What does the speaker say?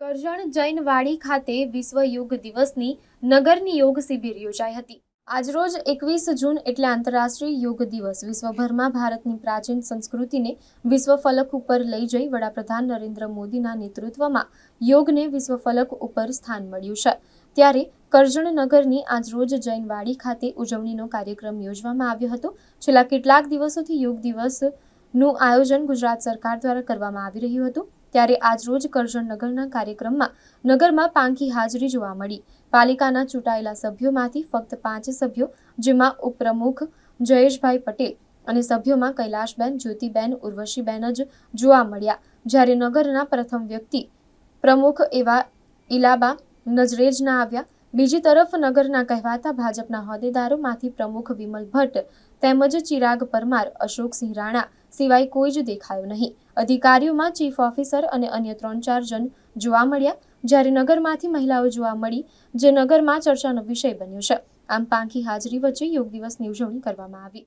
કરજણ જૈનવાડી ખાતે વિશ્વ યોગ દિવસની નગરની યોગ શિબિર યોજાઈ હતી. આજરોજ એકવીસ જૂન એટલે આંતરરાષ્ટ્રીય યોગ દિવસ. વિશ્વભરમાં ભારતની પ્રાચીન સંસ્કૃતિને વિશ્વ ફલક ઉપર લઈ જઈ વડાપ્રધાન નરેન્દ્ર મોદીના નેતૃત્વમાં યોગને વિશ્વ ફલક ઉપર સ્થાન મળ્યું છે. ત્યારે કરજણ નગરની આજરોજ જૈનવાડી ખાતે ઉજવણીનો કાર્યક્રમ યોજવામાં આવ્યો હતો. છેલ્લા કેટલાક દિવસોથી યોગ દિવસનું આયોજન ગુજરાત સરકાર દ્વારા કરવામાં આવી રહ્યું હતું. ત્યારે આજરોજ કરજણ નગરના કાર્યક્રમમાં નગરમાં પાંખી હાજરી જોવા મળી. પાલિકાના ચૂંટાયેલા સભ્યોમાંથી ફક્ત પાંચ સભ્યો, જેમાં ઉપપ્રમુખ જયેશભાઈ પટેલ અને સભ્યોમાં કૈલાશબેન, જ્યોતિબેન, ઉર્વશીબેન જ જોવા મળ્યા. જ્યારે નગરના પ્રથમ વ્યક્તિ પ્રમુખ એવા ઇલાબા નજરેજ ના આવ્યા. બીજી તરફ નગરના કહેવાતા ભાજપના હોદ્દેદારોમાંથી પ્રમુખ વિમલ ભટ્ટ તેમજ ચિરાગ પરમાર, અશોકસિંહ રાણા સિવાય કોઈ જ દેખાયો નહીં. અધિકારીઓમાં ચીફ ઓફિસર અને અન્ય ત્રણ ચાર જણ જોવા મળ્યા. જ્યારે નગરમાંથી મહિલાઓ જોવા મળી, જે નગરમાં ચર્ચાનો વિષય બન્યો છે. આમ પાંખી હાજરી વચ્ચે યોગ દિવસની ઉજવણી કરવામાં આવી.